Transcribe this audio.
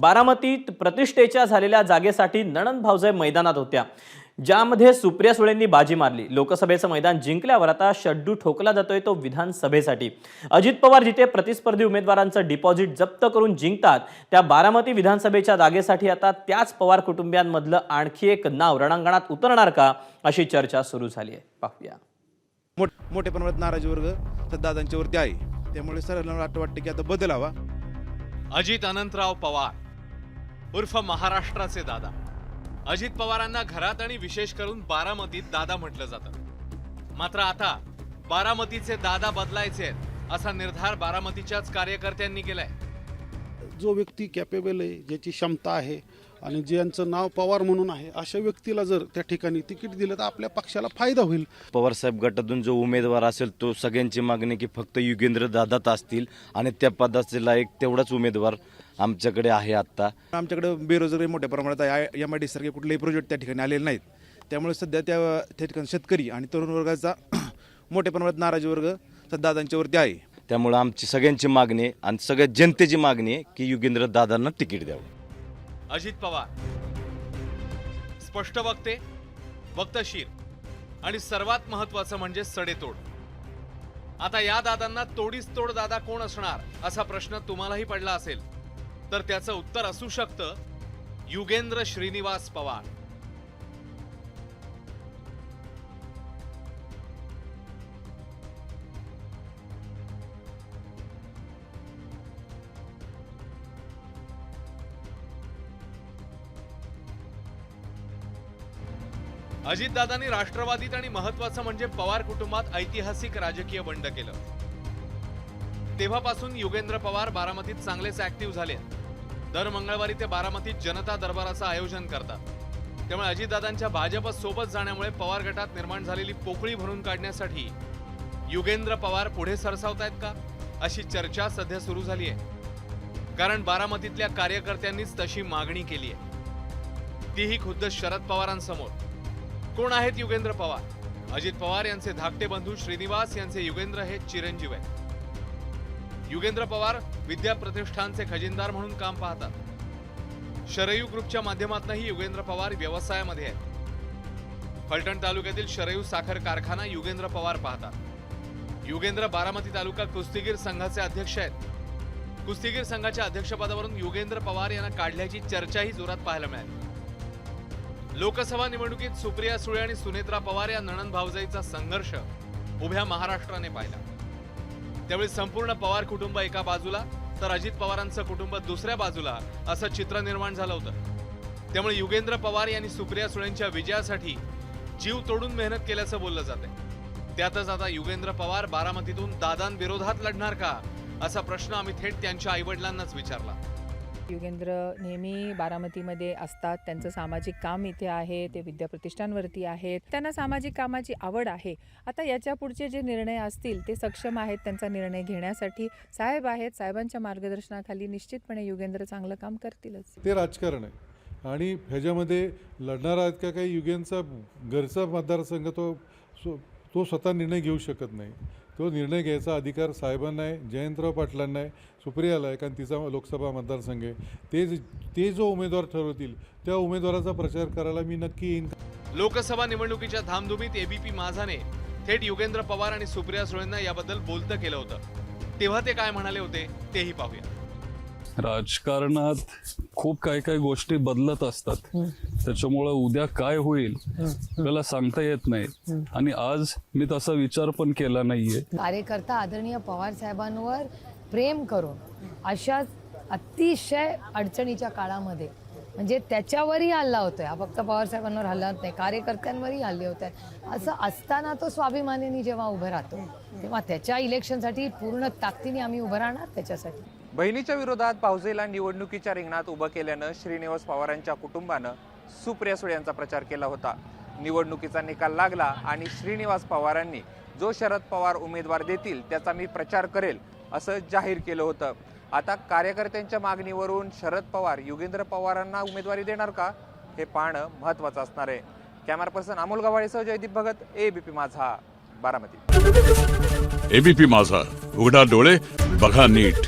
बारामतीत प्रतिष्ठेच्या झालेल्या जागेसाठी नणंद भावजाई मैदानात होत्या. ज्यामध्ये सुप्रिया सुळेंनी बाजी मारली. लोकसभेचं मैदान जिंकल्यावर आता शड्डू ठोकला जातोय तो विधानसभेसाठी. अजित पवार जिथे प्रतिस्पर्धी उमेदवारांचं डिपॉझिट जप्त करून जिंकतात त्या बारामती विधानसभेच्या जागेसाठी आता त्याच पवार कुटुंबियांमधलं आणखी एक नाव रणांगणात उतरणार का अशी चर्चा सुरू झाली आहे. पाहूया. मोठ मोठ्या प्रमाणात नाराजी वर्ग दादांच्या वरती आहे. त्यामुळे सर्वांना वाटतं वाटतं की आता बदल हवा. अजित अनंतराव पवार. उर्फ महाराष्ट्राचे दादा. अजित पवारांना घरात आणि विशेष करून बारामतीत दादा म्हटलं जातं. मात्र आता बारामतीचे दादा बदलायचे आहेत असा निर्धार बारामतीच्याच कार्यकर्त्यांनी केलाय. जो व्यक्ती कॅपेबल आहे ज्याची क्षमता आहे आणि ज्यांचं नाव पवार म्हणून आहे अशा व्यक्तीला जर त्या ठिकाणी तिकीट दिलं तर आपल्या पक्षाला फायदा होईल. पवारसाहेब गटातून जो उमेदवार असेल तो सगळ्यांची मागणी की फक्त युगेंद्र दादात असतील आणि त्या पदाचे लायक तेवढाच उमेदवार आमच्याकडे आहे आत्ता. आमच्याकडे बेरोजगारी मोठ्या प्रमाणात आहे. एम आय डी सारखे कुठलेही प्रोजेक्ट त्या ठिकाणी आलेले नाहीत. त्यामुळे सध्या त्या त्या ठिकाणी शेतकरी आणि तरुण वर्गाचा मोठ्या प्रमाणात नाराजी वर्ग दादांच्या वरती आहे. त्यामुळे आमची सगळ्यांची मागणी आणि सगळ्या जनतेची मागणी आहे की युगेंद्र दादांना तिकीट द्यावं. अजित पवार. स्पष्ट वक्ते वक्तशीर आणि सर्वात महत्वाचं म्हणजे सडेतोड. आता या दादांना तोडीस तोड दादा कोण असणार असा प्रश्न तुम्हालाही पडला असेल तर त्याचं उत्तर असू शकतं युगेंद्र श्रीनिवास पवार. अजितदादांनी राष्ट्रवादीत आणि महत्वाचं म्हणजे पवार कुटुंबात ऐतिहासिक राजकीय बंड केलं. तेव्हापासून युगेंद्र पवार बारामतीत चांगलेच ऍक्टिव्ह झाले दर मंगळवारी ते बारामतीत जनता दरबाराचं आयोजन करतात. त्यामुळे अजितदादांच्या भाजप सोबत जाण्यामुळे पवार गटात निर्माण झालेली पोकळी भरून काढण्यासाठी युगेंद्र पवार पुढे सरसावतायत का? अशी चर्चा सध्या सुरू झाली आहे. कारण बारामतीतल्या कार्यकर्त्यांनीच तशी मागणी केली आहे. तीही खुद्द शरद पवारांसमोर. कोण आहेत युगेंद्र पवार? अजित पवार यांचे धाकटे बंधू श्रीनिवास यांचे युगेंद्र हे चिरंजीव आहेत. युगेंद्र पवार विद्या प्रतिष्ठानचे खजिनदार म्हणून काम पाहतात. शरयू ग्रुपच्या माध्यमातूनही युगेंद्र पवार व्यवसायामध्ये आहेत. फलटण तालुक्यातील शरयू साखर कारखाना युगेंद्र पवार पाहतात. युगेंद्र बारामती तालुका कुस्तीगीर संघाचे अध्यक्ष आहेत. कुस्तीगीर संघाच्या अध्यक्षपदावरून युगेंद्र पवार यांना काढल्याची चर्चाही जोरात पाहायला मिळाली. लोकसभा निवडणुकीत सुप्रिया सुळे आणि सुनेत्रा पवार या नणन भावजाईचा संघर्ष उभ्या महाराष्ट्राने पाहिला. त्यावेळी संपूर्ण पवार कुटुंब एका बाजूला तर अजित पवारांचं कुटुंब दुसऱ्या बाजूला असं चित्र निर्माण झालं होतं. त्यामुळे युगेंद्र पवार यांनी सुप्रिया सुळेंच्या विजयासाठी जीव तोडून मेहनत केल्याचं बोललं जाते त्यातच आता युगेंद्र पवार बारामतीतून दादांविरोधात लढणार का असा प्रश्न आम्ही थेट त्यांच्या आईवडिलांनाच विचारला. युगेंद्र नेहमी बारामतीमध्ये असतात. त्यांचं सामाजिक काम इथे आहे ते विद्याप्रतिष्ठानवरती आहेत. त्यांना सामाजिक कामाची आवड आहे. आता याच्या पुढचे जे निर्णय असतील ते सक्षम आहेत त्यांचा निर्णय घेण्यासाठी. साहेब आहेत साहेबांच्या मार्गदर्शनाखाली निश्चितपणे युगेंद्र चांगलं काम करतीलच. ते राजकारण आहे. आणि ह्याच्यामध्ये लढणारा आहेत का काही युगेंचा घरचा मतदारसंघ तो तो स्वतः निर्णय घेऊ शकत नाही. तो निर्णय घ्यायचा अधिकार साहेबांना आहे जयंतराव पाटलांना आहे सुप्रियाला आहे कारण तिचा लोकसभा मतदारसंघ आहे. ते ते जो उमेदवार ठरवतील त्या उमेदवाराचा प्रचार करायला मी नक्की येईन. लोकसभा निवडणुकीच्या धामधुमीत एबीपी माझाने थेट युगेंद्र पवार आणि सुप्रिया सुळेंना याबद्दल बोलतं केलं होतं. तेव्हा ते काय म्हणाले होते तेही पाहूया. राजकारणात खूप काही काही गोष्टी बदलत असतात. त्याच्यामुळं उद्या काय होईल आपल्याला सांगता येत नाही. आणि आज मी तसा विचार पण केला नाहीये. कार्यकर्ता आदरणीय पवार साहेबांवर प्रेम करून अशा अतिशय अडचणीच्या काळामध्ये म्हणजे त्याच्यावरही हल्ला होतोय. हा फक्त पवार साहेबांवर हल्ला होत नाही कार्यकर्त्यांवरही हल्ले होत आहेत. असं असताना तो स्वाभिमानीने जेव्हा उभं राहतो तेव्हा त्याच्या इलेक्शनसाठी पूर्ण ताकदीने आम्ही उभं राहणार त्याच्यासाठी. बहिणीच्या विरोधात पावजेला निवडणुकीच्या रिंगणात उभं केल्यानं श्रीनिवास पवारांच्या कुटुंबानं सुप्रिया सुळे यांचा प्रचार केला होता. निवडणुकीचा निकाल लागला आणि श्रीनिवास पवारांनी जो शरद पवार उमेदवार देतील त्याचा मी प्रचार करेल असं जाहीर केलं होतं. आता कार्यकर्त्यांच्या मागणीवरून शरद पवार युगेंद्र पवारांना उमेदवारी देणार का? हे पाहणं महत्त्वाचं असणार आहे. कॅमेरा पर्सन अमोल गव्हाळेसह जयदीप भगत एबीपी माझा बारामती. एबीपी माझा उघडा डोळे बघा नीट.